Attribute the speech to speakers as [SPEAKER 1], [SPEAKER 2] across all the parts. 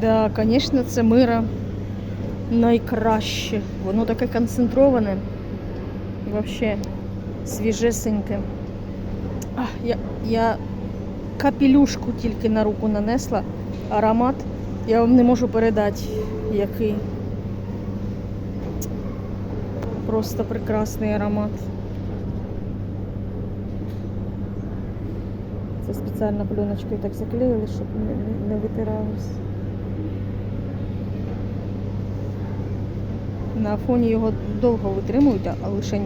[SPEAKER 1] Да, звісно, це мира найкраще. Воно таке концентроване. Взагалі свіжесеньке. А, я, я капелюшку тільки на руку нанесла. Аромат. Я вам не можу передати, який. Просто прекрасний аромат. Це спеціально пленочкою так заклеїли, щоб не, не- витиралось. На фоні його довго витримують, а лише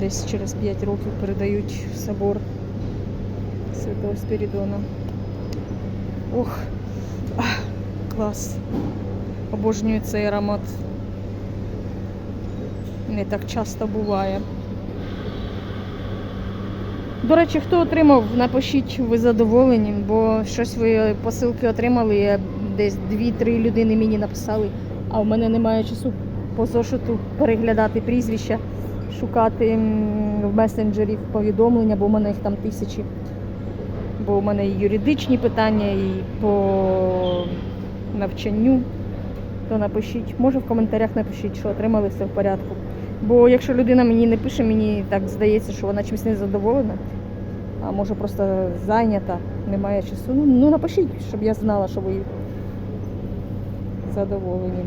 [SPEAKER 1] десь через 5 років передають в собор Святого Спірідона. Ох, ах, клас. Обожнюю цей аромат. Не так часто буває. До речі, хто отримав, напишіть ви задоволені, бо щось ви посилки отримали, десь 2-3 людини мені написали, а в мене немає часу по зошиту переглядати прізвища, шукати в месенджері повідомлення, бо в мене їх там тисячі. Бо в мене і юридичні питання, і по навчанню. То напишіть, може в коментарях напишіть, що отримали все в порядку. Бо якщо людина мені не пише, мені так здається, що вона чимось не задоволена, а може просто зайнята, немає часу. Ну, ну напишіть, щоб я знала, що ви задоволені.